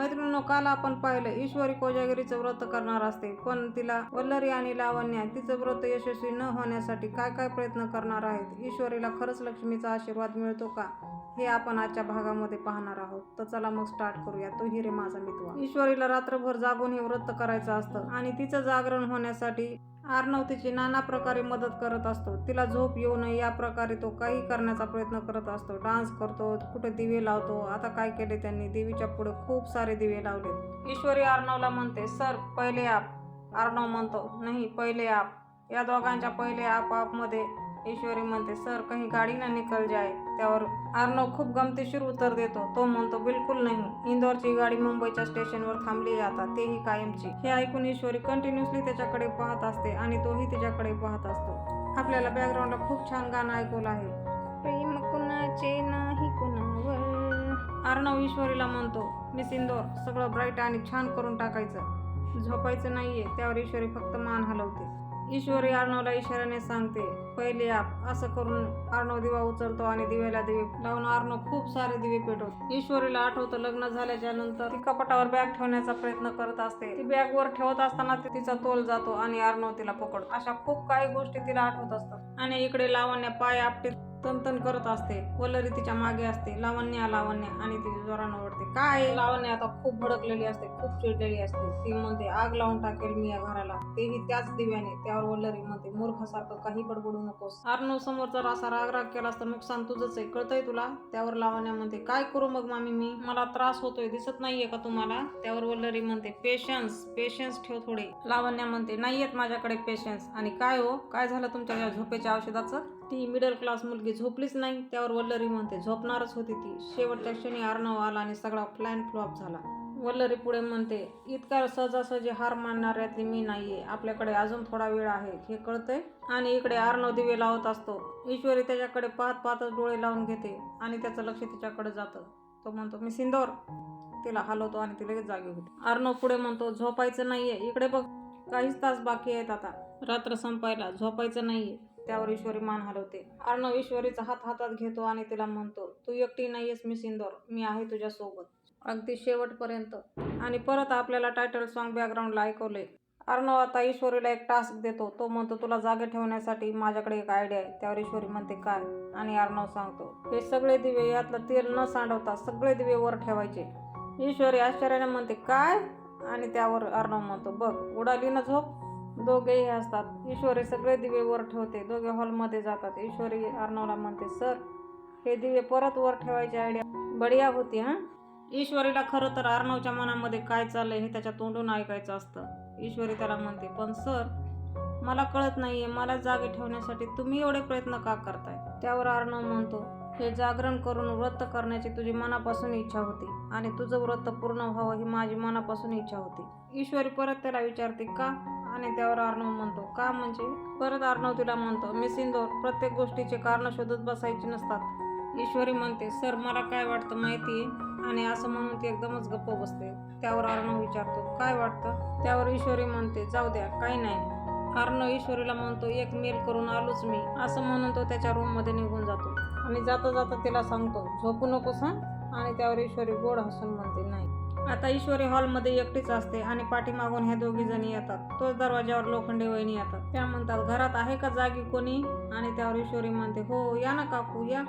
मैत्रिणी काल आपण पाहिलं ईश्वरी कोजागिरीचं व्रत करणार असते. पण तिला वल्लरी आणि लावण्या तिचं व्रत यशस्वी न होण्यासाठी काय काय प्रयत्न करणार आहेत? ईश्वरीला खरंच लक्ष्मीचा आशीर्वाद मिळतो का? हे आपण आजच्या भागामध्ये पाहणार आहोत. तर चला मग स्टार्ट करूया. तो हिरे माझा मित्र ईश्वरीला रात्रभर जागून हे व्रत करायचं असतं आणि तिचं जागरण होण्यासाठी आर्नव तिची नाना प्रकारे मदत करत असतो. तिला झोप येऊ नये या प्रकारे तो काही करण्याचा प्रयत्न करत असतो. डान्स करतो कुठे दिवे लावतो. आता काय केले त्यांनी? देवीच्या पुढे खूप सारे दिवे लावले ईश्वरी आर्नवला म्हणते सर पहिले आप. आर्नव म्हणतो नाही पहिले आप. या दोघांच्या पहिले आप आपमध्ये ईश्वरी म्हणते सर काही गाडी ना निकल जाय त्यावर आर्नव खूप गमतीशीर उत्तर देतो. तो म्हणतो बिलकुल नाही. इंदोरची गाडी मुंबईच्या स्टेशनवर थांबली आता. तेही कायमची. हे ऐकून ईश्वरी कंटिन्युअसली त्याच्याकडे पाहत असते आणि तोही तिच्याकडे पाहत असतो. आपल्याला बॅकग्राऊंडला खूप छान गाणं ऐकवलं आहे. प्रेम कुणाचे नाही कुणावर. अर्णव ईश्वरीला म्हणतो मिस इंदोर सगळं ब्राईट आणि छान करून टाकायचं. झोपायचं नाहीये. त्यावर ईश्वरी फक्त मान हलवते. ईश्वरी अर्णवला इशाऱ्याने सांगते पहिले आप असं करून अर्णव दिवा उचलतो आणि दिव्याला दिवे लावून अर्णव खूप सारे दिवे पेटवतो. ईश्वरीला आठवतं लग्न झाल्याच्यानंतर ती कपाटावर बॅग ठेवण्याचा प्रयत्न करत असते. ती बॅग वर ठेवत असताना तिचा तोल जातो आणि अर्णव तिला पकडतो. अशा खूप काही गोष्टी तिला आठवत असतात. आणि इकडे लावण्या पाय आपटीत तनतन करत असते. वल्लरी तिच्यामागे असते. लावण्या लावण्या आणि ती जोरानं ओढते. काय? लावण्या आता खूप भडकलेली असते. खूप चिडलेली असते. ती म्हणते आग लावून टाकेल मी या घराला. तेही त्याच दिव्याने. त्यावर वल्लरी म्हणते मूर्खासारखं काही बडबडू नकोस. अर्णव समोर जर असा रागराग केला केलास तर नुकसान तुझंच आहे. कळतंय तुला? त्यावर लावण्या म्हणते काय करू मग मामी मी? मला त्रास होतोय. दिसत नाहीये का तुम्हाला? त्यावर वल्लरी म्हणते पेशन्स पेशन्स ठेव थोडे. लावण्या म्हणते नाहीयेत माझ्याकडे पेशन्स. आणि काय हो? काय झालं तुमच्या या झोपेच्या औषधाचं? ती मिडल क्लास मुलगी झोपलीच नाही त्यावर वल्लरी म्हणते झोपणारच होती ती. शेवटच्या क्षणी अर्णव आला आणि सगळा प्लॅन फ्लॉप झाला. वल्लरी पुढे म्हणते इतका सहजासहजी हार मानणाऱ्यातली मी नाहीये. आपल्याकडे अजून थोडा वेळ आहे. हे कळतंय. आणि इकडे अर्णव दिवे लावत असतो. ईश्वरी त्याच्याकडे पाहत पाहतच डोळे लावून घेते आणि त्याचं लक्ष तिच्याकडे जातं. तो म्हणतो मी सिंदोर. तिला हलवतो आणि ती लगेच जागी होते. आर्णव पुढे म्हणतो झोपायचं नाहीये. इकडे बघ. काहीच तास बाकी आहेत आता. रात्र संपायला. झोपायचं नाहीये. त्यावर ईश्वरी मान हलवते. अर्णव ईश्वरीचा हात हातात घेतो आणि तिला म्हणतो तू एकटी नाहीयेस मी सिंदोर मी आहे तुझ्यासोबत. अगदी शेवटपर्यंत. आणि परत आपल्याला टायटल सॉन्ग बॅकग्राऊंडला ऐकवले अर्णव आता ईश्वरीला एक टास्क देतो. तो म्हणतो तुला जागे ठेवण्यासाठी माझ्याकडे एक आयडिया आहे. त्यावर ईश्वरी म्हणते काय? आणि अर्णव सांगतो हे सगळे दिवे यातलं तेल न सांडवता सगळे दिवे वर ठेवायचे. ईश्वरी आश्चर्याने म्हणते काय? आणि त्यावर अर्णव म्हणतो बघ उडाली ना झोप? दोघेही असतात. ईश्वरी सगळे दिवे वर ठेवते. दोघे हॉलमध्ये जातात. ईश्वरी अर्णवला म्हणते सर हे दिवे परत वर ठेवायची आयडिया बढिया होती हां? ईश्वरीला खरं तर अर्णवच्या मनामध्ये काय चाललंय हे त्याच्या तोंडून ऐकायचं असतं. ईश्वरी त्याला म्हणते पण सर मला कळत नाहीये. मला जागे ठेवण्यासाठी तुम्ही एवढे प्रयत्न का करताय? त्यावर अर्णव म्हणतो हे जागरण करून व्रत करण्याची तुझी मनापासून इच्छा होती आणि तुझं व्रत पूर्ण व्हावं ही माझी मनापासून इच्छा होती. ईश्वरी परत त्याला विचारते का? आणि त्यावर अर्णव म्हणतो. का म्हणजे? परत अर्णव तिला म्हणतो मी सिंदोर प्रत्येक गोष्टीचे कारण शोधत बसायची नसतात. ईश्वरी म्हणते सर मला काय वाटतं माहिती आहे? आणि असं म्हणून ती एकदमच गप्प बसते. त्यावर अर्णव विचारतो काय वाटतं? त्यावर ईश्वरी म्हणते जाऊ द्या काही नाही. अर्णव ईश्वरीला म्हणतो एक मेल करून आलोच मी. असं म्हणून तो त्याच्या रूममध्ये निघून जातो. आणि जाता जाता तिला सांगतो झोपू नकोस हां? आणि त्यावर ईश्वरी गोड हसून म्हणते नाही. आता ईश्वरी हॉलमध्ये एकटीच असते आणि पाठीमागून ह्या दोघी जणी येतात. तोच दरवाज्यावर लोखंडे वहिनी येतात. त्या म्हणतात घरात आहे का जागी कोणी? आणि त्यावर ईश्वरी म्हणते हो या ना काकू या.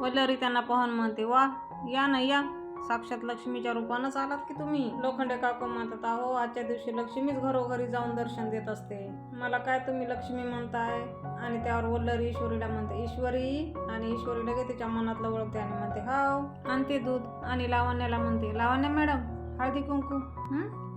वल्लरी त्यांना पाहून म्हणते वा या ना या. साक्षात लक्ष्मीच्या रूपानंच आलात की तुम्ही? लोखंडे काकू म्हणतात अहो आजच्या दिवशी लक्ष्मीच घरोघरी जाऊन दर्शन देत असते. मला काय तुम्ही लक्ष्मी म्हणताय? आणि त्यावर वल्लरी ईश्वरीला म्हणते ईश्वरी? आणि ईश्वरी लगे तिच्या मनातलं ओळखते आणि म्हणते हाव. आणते दूध आणि लावण्याला म्हणते लावण्या मॅडम हळदी कुंकू?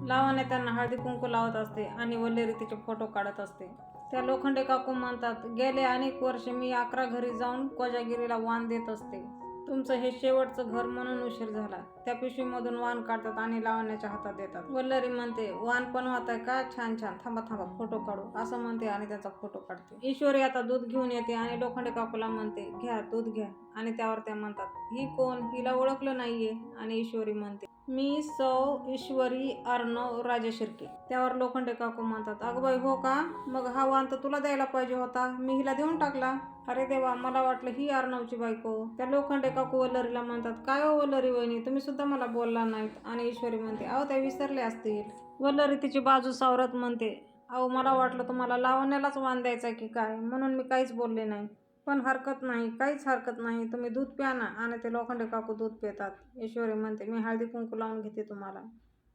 लावण्या त्यांना हळदी कुंकू लावत असते आणि वल्लेरी तिचे फोटो काढत असते. त्या लोखंडे काकू म्हणतात गेले अनेक वर्ष मी अकरा घरी जाऊन कोजागिरीला वाण देत असते. तुमचं हे शेवटचं घर म्हणून उशीर झाला. त्या पिशवीमधून वाण काढतात आणि लावण्याच्या हातात देतात. वल्लरी म्हणते वाण पण होत का? छान छान. थांबा थांबा. फोटो काढू. असं म्हणते आणि त्याचा फोटो काढते. ईश्वरी आता दूध घेऊन येते आणि लोखंडे काकूला म्हणते घ्या दूध घ्या. आणि त्यावर त्या म्हणतात ही कोण? हिला ओळखलं नाहीये. आणि ईश्वरी म्हणते मी सौ ईश्वरी अर्णव राजेशिर्के. त्यावर लोखंडे काकू म्हणतात अगं बाई हो का? मग हा वांत तर तुला द्यायला पाहिजे होता? मी हिला देऊन टाकला. अरे देवा मला वाटलं ही अर्णवची बायको. त्या लोखंडे काकू वल्लरीला म्हणतात काय हो वल्लरी वहिनी तुम्ही सुद्धा मला बोलला नाहीत. आणि ईश्वरी म्हणते अहो त्या विसरले असतील. वल्लरी तिची बाजू सावरत म्हणते अहो मला वाटलं तुम्हाला लावण्यालाच वान द्यायचा की काय? म्हणून मी काहीच बोलले नाही. पण हरकत नाही काहीच हरकत नाही. तुम्ही दूध प्या ना आणि ते लोखंडे काकू दूध पितात. ईश्वरी म्हणते मी हळदी कुंकू लावून घेते तुम्हाला.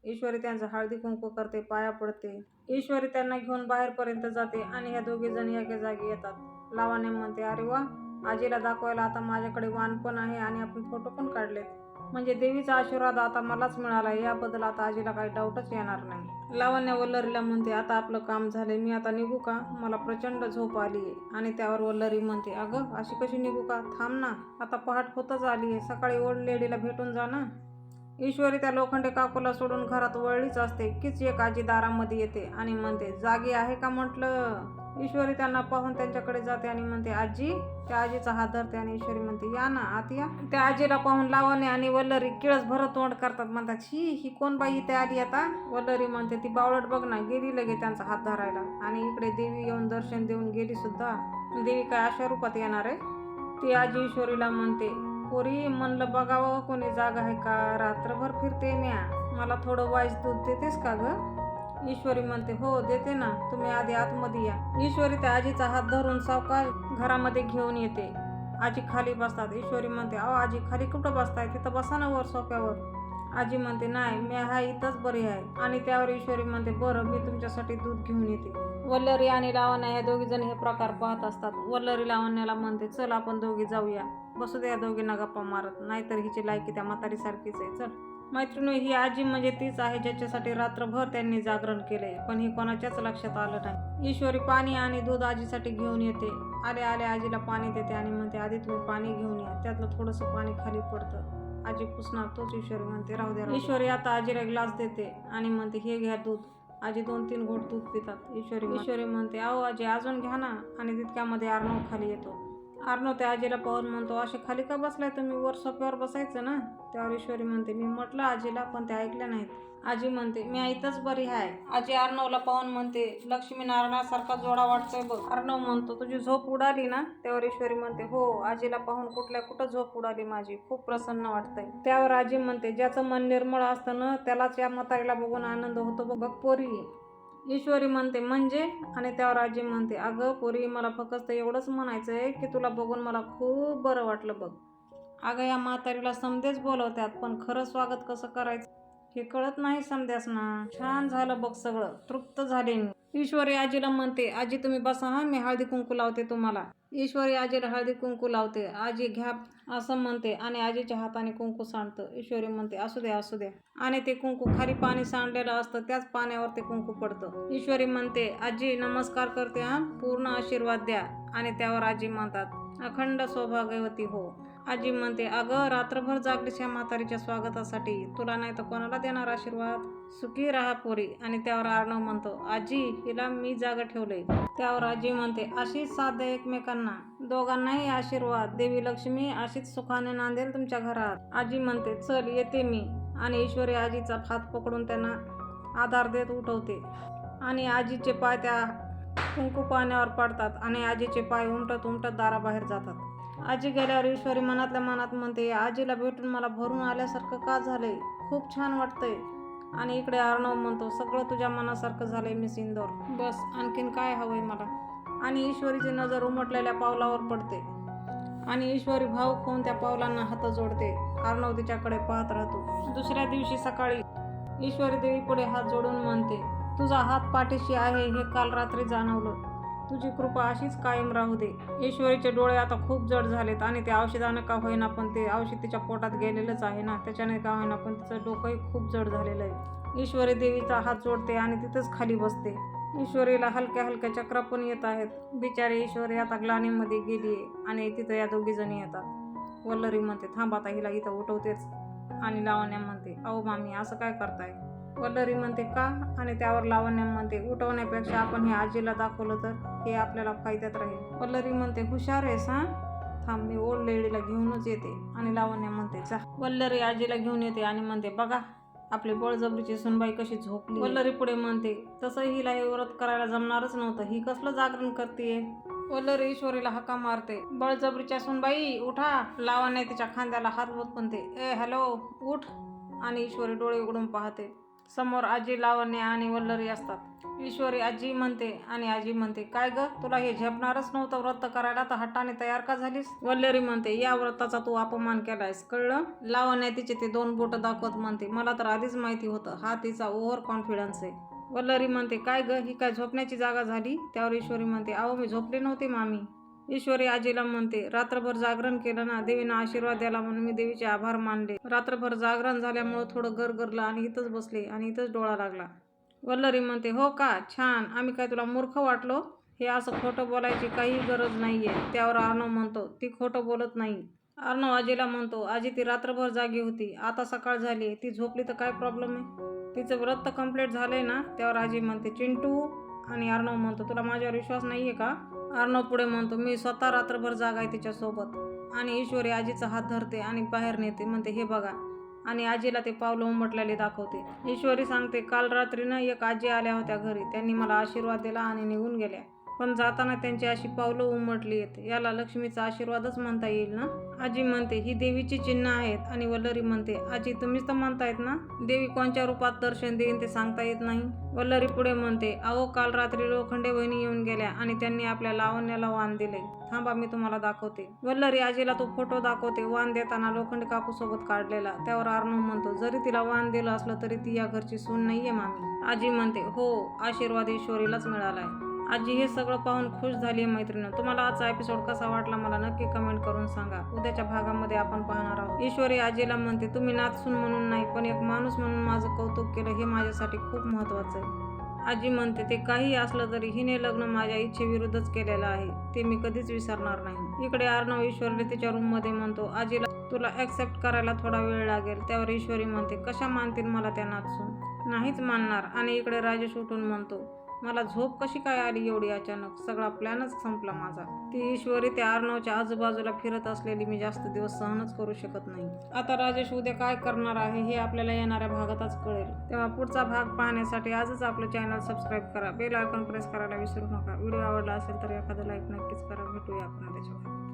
ईश्वरी त्यांचं हळदी कुंकू करते पाया पडते. ईश्वरी त्यांना घेऊन बाहेरपर्यंत जाते आणि ह्या दोघे जण एके जागी येतात. लावाने म्हणते अरे वा आजीला दाखवायला आता माझ्याकडे वाण पण आहे आणि आपण फोटो पण काढलेत. म्हणजे देवीचा आशीर्वाद आता मलाच मिळाला याबद्दल आता आजीला काही डाऊटच येणार नाही. लावण्या वल्लरीला म्हणते आता आपलं काम झालंय मी आता निघू का? मला प्रचंड झोप आली आहे. आणि त्यावर वल्लरी म्हणते अगं अशी कशी निघू का? थांब ना आता पहाट होतच आली आहे. सकाळी ओल्ड लेडीला भेटून जा ना. ईश्वरी त्या लोखंडे काकूला सोडून घरात वळलीच असते. कीच एक आजी दारामध्ये येते आणि म्हणते जागी आहे का? म्हटलं. ईश्वरी त्यांना पाहून त्यांच्याकडे जाते आणि म्हणते आजी. त्या आजीचा हात धरते आणि ईश्वरी म्हणते या ना आत या. त्या आजीला पाहून लावणे आणि वल्लरी किळस भरत तोंड करतात. म्हणतात ही ही कोण बाई इथे आली आता? वल्लरी म्हणते ती बावळट बघ ना गेली लगे त्यांचा हात धरायला. आणि इकडे देवी येऊन दर्शन देऊन गेली सुद्धा. देवी काय अशा रूपात येणार आहे? ती आजी ईश्वरीला म्हणते पोरी म्हणलं बघावं कोणी जागा आहे का? रात्रभर फिरते म्या. मला थोडं वाईस दूध देतेस का ग? ईश्वरी म्हणते हो देते ना. तुम्ही आधी आतमध्ये या. ईश्वरी त्या आजीचा हात धरून सावकाश घरामध्ये घेऊन येते. आजी खाली बसतात. ईश्वरी म्हणते अहो आजी खाली कुठं बसताय? तिथं बसा ना वर सोप्यावर आजी म्हणते नाही मी हा इथंच बरी आहे. आणि त्यावर ईश्वरी म्हणते बरं मी तुमच्यासाठी दूध घेऊन येते. वल्लरी आणि लावण्या ह्या दोघी जण हे प्रकार पाहत असतात. वल्लरी लावण्याला म्हणते चल आपण दोघी जाऊया. बसू द्या दोघींना गप्पा मारत. नाहीतर हिची लायकी त्या म्हातारीसारखीच आहे. चल. मैत्रिणी ही आजी म्हणजे तीच आहे ज्याच्यासाठी रात्रभर त्यांनी जागरण केले पण ही कोणाच्याच लक्षात आलं नाही. ईश्वरी पाणी आणि दूध आजीसाठी घेऊन येते. आले आले आजीला पाणी देते आणि म्हणते आधी तुम्ही पाणी घेऊन या. त्यातलं थोडंसं पाणी खाली पडतं. आजी पुसणार तोच ईश्वरी म्हणते राहू द्या ईश्वरी आता आजीला ग्लास देते आणि म्हणते हे घ्या दूध. आजी दोन तीन घोट दूध पितात. ईश्वरी ईश्वरी म्हणते अहो आजी अजून घ्या ना. आणि तितक्यामध्ये अर्णव खाली येतो. अर्णव त्या आजीला पाहून म्हणतो असे खाली का बसलाय तुम्ही? वर सोप्यावर बसायचं ना? त्यावर ईश्वरी म्हणते मी म्हटलं आजीला पण त्या ऐकल्या नाहीत. आजी म्हणते मी आईतच बरी आहे आजी अर्णवला पाहून म्हणते लक्ष्मी नारायणासारखा जोडा वाटतोय बघ. अर्णव म्हणतो तुझी झोप उडाली ना? त्यावर ईश्वरी म्हणते हो आजीला पाहून कुठल्या कुठं झोप उडाली माझी? खूप प्रसन्न वाटतंय. त्यावर आजी म्हणते ज्याचं मन निर्मळ असतं ना त्यालाच या म्हातारीला बघून आनंद होतो बघ पोरी. ईश्वरी म्हणते म्हणजे आणि त्यावर आजी म्हणते अगं पोरी मला फक्त एवढंच म्हणायचं आहे की तुला बघून मला खूप बरं वाटलं बघ. अगं या म्हातारीला समधेच बोलवतात पण खरं स्वागत कसं करायचं? हे कळत नाही समध्यास ना छान झालं बघ सगळं. तृप्त झाले मी. ईश्वरी आजीला म्हणते आजी तुम्ही बसा हा मी हळदी कुंकू लावते तुम्हाला. ईश्वरी आजीला हळदी कुंकू लावते. आजी घ्या असं म्हणते आणि आजीच्या हाताने कुंकू सांडतं. ईश्वरी म्हणते असू द्या असू द्या. आणि ते कुंकू खाली पाणी सांडलेलं असतं त्याच पाण्यावर ते कुंकू पडतं. ईश्वरी म्हणते आजी नमस्कार करते हा? पूर्ण आशीर्वाद द्या. आणि त्यावर आजी म्हणतात अखंड सौभाग्यवती हो. आजी म्हणते अगं रात्रभर जागलीस या म्हातारीच्या स्वागतासाठी. तुला नाही तर कोणाला देणार आशीर्वाद? सुखी राहा पोरी. आणि त्यावर अर्णव म्हणतो आजी हिला मी जागा ठेवलंय. त्यावर आजी म्हणते अशीच साध्य एकमेकांना दोघांनाही आशीर्वाद. देवी लक्ष्मी अशीच सुखाने नांदेल तुमच्या घरात. आजी म्हणते चल येते मी. आणि ईश्वरी आजीचा हात पकडून त्यांना आधार देत उठवते. आणि आजीचे पाय त्या कुंकू पाण्यावर पडतात आणि आजीचे पाय उमटत उमटत दाराबाहेर जातात. आजी गेल्यावर ईश्वरी मनातल्या मनात म्हणते आजीला भेटून मला भरून आल्यासारखं का झालंय? खूप छान वाटतंय. आणि इकडे अर्णव म्हणतो सगळं तुझ्या मनासारखं झालंय मिस सिंदोर बस आणखीन काय हवंय मला? आणि ईश्वरीची नजर उमटलेल्या पावलावर पडते. आणि ईश्वरी भाऊक होऊन त्या पावलांना हात जोडते. अर्णव तिच्याकडे पाहत राहतो. दुसऱ्या दिवशी सकाळी ईश्वरी देवी पुढे हात जोडून म्हणते तुझा हात पाठीशी आहे हे काल रात्री जाणवलं. तुझी कृपा अशीच कायम राहू दे. ईश्वरीचे डोळे आता खूप जड झालेत आणि ते औषधानं का होईना पण ते औषध तिच्या पोटात गेलेलंच आहे ना. त्याच्याने का होईना पण तिचं डोकंही खूप जड झालेलं आहे. ईश्वरी देवीचा हात जोडते आणि तिथंच खाली बसते. ईश्वरीला हलक्या हलक्या चक्रा पण येत आहेत. बिचारी ईश्वरी आता ग्लानीमध्ये गेली आहे आणि तिथं या दोघी जणी येतात. वल्लरी म्हणते थांबा आता हिला इथं उठवतेच. आणि लावण्या म्हणते अहो मामी असं काय करताय? वल्लरी म्हणते का? आणि त्यावर लावण्या म्हणते उठवण्यापेक्षा आपण हे आजीला दाखवलं तर हे आपल्याला फायद्यात राहील. वल्लरी म्हणते हुशार आहेस हा? थांब मी ओल्ड लेडीला घेऊनच येते. आणि लावण्या म्हणते जा. वल्लरी आजीला घेऊन येते आणि म्हणते बघा आपली बळजबरीची सुनबाई कशी झोपली? वल्लरी पुढे म्हणते तसं हिला हे व्रत करायला जमणारच नव्हतं. ही कसलं जागरण करते वल्लरी ईश्वरीला हका मारते. बळजबरीच्या सुनबाई उठा. लावाने तिच्या खांद्याला हात बोत म्हणते ए हॅलो उठ. आणि ईश्वरी डोळे उघडून पाहते. समोर आजी लावण्य आणि वल्लरी असतात. ईश्वरी आजी म्हणते आणि आजी म्हणते काय ग तुला हे झेपणारच नव्हतं व्रत करायला? तर हट्टाने तयार का झालीस? वल्लरी म्हणते या व्रताचा तू अपमान केलायस कळलं? लावण्या तिचे ते दोन बोट दाखवत म्हणते मला तर आधीच माहिती होतं हा तिचा ओव्हर कॉन्फिडन्स आहे. वल्लरी म्हणते काय ग ही काय झोपण्याची जागा झाली? त्यावर ईश्वरी म्हणते अहो मी झोपले नव्हते मामी. ईश्वरी आजीला म्हणते रात्रभर जागरण केलं ना देवीनं आशीर्वाद द्याला म्हणून मी देवीचे आभार मानले. रात्रभर जागरण झाल्यामुळं थोडं गरगरलं आणि इथंच बसले आणि इथंच डोळा लागला. वल्लरी म्हणते हो का? छान. आम्ही काय तुला मूर्ख वाटलो? हे असं खोटं बोलायची काही गरज नाही आहे त्यावर अर्णव म्हणतो ती खोटं बोलत नाही. अर्णव आजीला म्हणतो आजी ती रात्रभर जागी होती. आता सकाळ झाली ती झोपली तर काय प्रॉब्लेम आहे? तिचं व्रत तर कंप्लीट झालंय ना? त्यावर आजी म्हणते चिंटू आणि अर्णव म्हणतो तुला माझ्यावर विश्वास नाही आहे का? अर्णव पुढे म्हणतो मी स्वतः रात्रभर जाग आहे तिच्यासोबत. आणि ईश्वरी आजीचा हात धरते आणि बाहेर नेते. म्हणते हे बघा आणि आजीला ते पावलं उमटलेले दाखवते. ईश्वरी सांगते काल रात्रीनं एक आजी आल्या होत्या घरी. त्यांनी मला आशीर्वाद दिला आणि निघून गेल्या. पण जाताना त्यांची अशी पावलं उमटली आहेत. याला लक्ष्मीचा आशीर्वादच म्हणता येईल ना? आजी म्हणते ही देवीची चिन्ह आहेत आणि वल्लरी म्हणते आजी तुम्हीच तर म्हणतायत ना? देवी कोणत्या रूपात दर्शन देईन ते सांगता येत नाही. वल्लरी पुढे म्हणते अहो काल रात्री लोखंडे वहिनी येऊन गेल्या आणि त्यांनी आपल्या लावण्याला वाण दिले. थांबा मी तुम्हाला दाखवते. वल्लरी आजीला तो फोटो दाखवते वाण देताना लोखंडे काकू सोबत काढलेला. त्यावर अर्णव म्हणतो जरी तिला वाण दिलं असलं तरी ती या घरची सून नाहीये मामी. आजी म्हणते हो आशीर्वाद ईश्वरीलाच मिळालाय. आजी हे सगळं पाहून खुश झाली आहे मैत्रिणी. तुम्हाला आजचा एपिसोड कसा वाटला मला नक्की कमेंट करून सांगा. उद्याच्या भागामध्ये आपण पाहणार आहोत. ईश्वरी आजीला म्हणते तुम्ही नाचसून म्हणून नाही पण एक माणूस म्हणून माझं कौतुक केलं हे माझ्यासाठी खूप महत्त्वाचं आहे. आजी म्हणते ते काही असलं तरी हिने लग्न माझ्या इच्छेविरुद्धच केलेलं आहे. ते मी कधीच विसरणार नाही. इकडे अर्णव ईश्वरीने तिच्या रूममध्ये म्हणतो आजीला तुला ॲक्सेप्ट करायला थोडा वेळ लागेल. त्यावर ईश्वरी म्हणते कशा मानतील मला त्या नाचून नाहीच मानणार. आणि इकडे राजेश उठून म्हणतो मला झोप कशी काय आली एवढी अचानक? सगळा प्लॅनच संपला माझा. ती ईश्वरी त्या अर्णवच्या आजूबाजूला फिरत असलेली मी जास्त दिवस सहनच करू शकत नाही. आता राजेश उद्या काय करणार आहे हे आपल्याला येणाऱ्या भागातच कळेल. तेव्हा पुढचा भाग पाहण्यासाठी आजच आपलं चॅनल सबस्क्राईब करा. बेल आयकॉन प्रेस करायला विसरू नका. व्हिडिओ आवडला असेल तर एखादं लाईक नक्कीच करा. भेटूया आपण त्याच्यावर